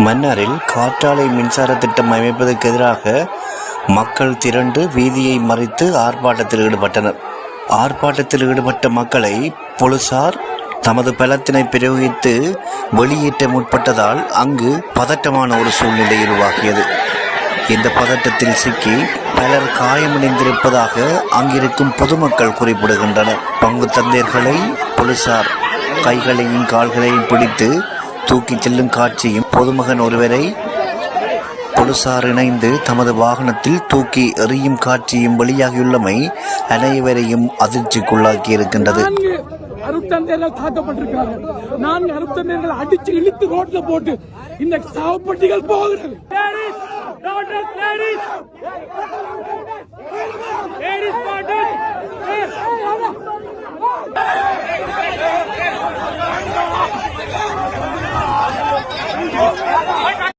மன்னாரில் காற்றாலை மின்சார திட்டம் அமைப்பதற்கு எதிராக மக்கள் திரண்டு வீதியை மறித்து ஆர்ப்பாட்டத்தில் ஈடுபட்டனர். ஆர்ப்பாட்டத்தில் ஈடுபட்ட மக்களை போலீசார் தமது பலத்தினை பிரயோகித்து வெளியேற்ற முற்பட்டதால் அங்கு பதட்டமான ஒரு சூழ்நிலை உருவாகியது. இந்த பதட்டத்தில் சிக்கி பலர் காயமடைந்திருப்பதாக அங்கிருக்கும் பொதுமக்கள் குறிப்பிடுகின்றனர். பங்கு தந்தையர்களை போலீசார் கைகளையும் கால்களையும் பிடித்து தூக்கிச் செல்லும் காட்சியும் பொதுமகன் ஒருவரை போலீசார் இணைந்து தமது வாகனத்தில் தூக்கி எறியும் காட்சியும் வெளியாகியுள்ளமை அனைவரையும் அதிர்ச்சிக்குள்ளாக்கி இருக்கின்றது நான்கு தாக்கப்பட்டிருக்கிறார்கள் நான்கு அருத்தந்தையர்கள் அடிச்சு இழுத்து ரோட்ல போட்டு இந்த சாவப்பட்டிகள் போகிறது.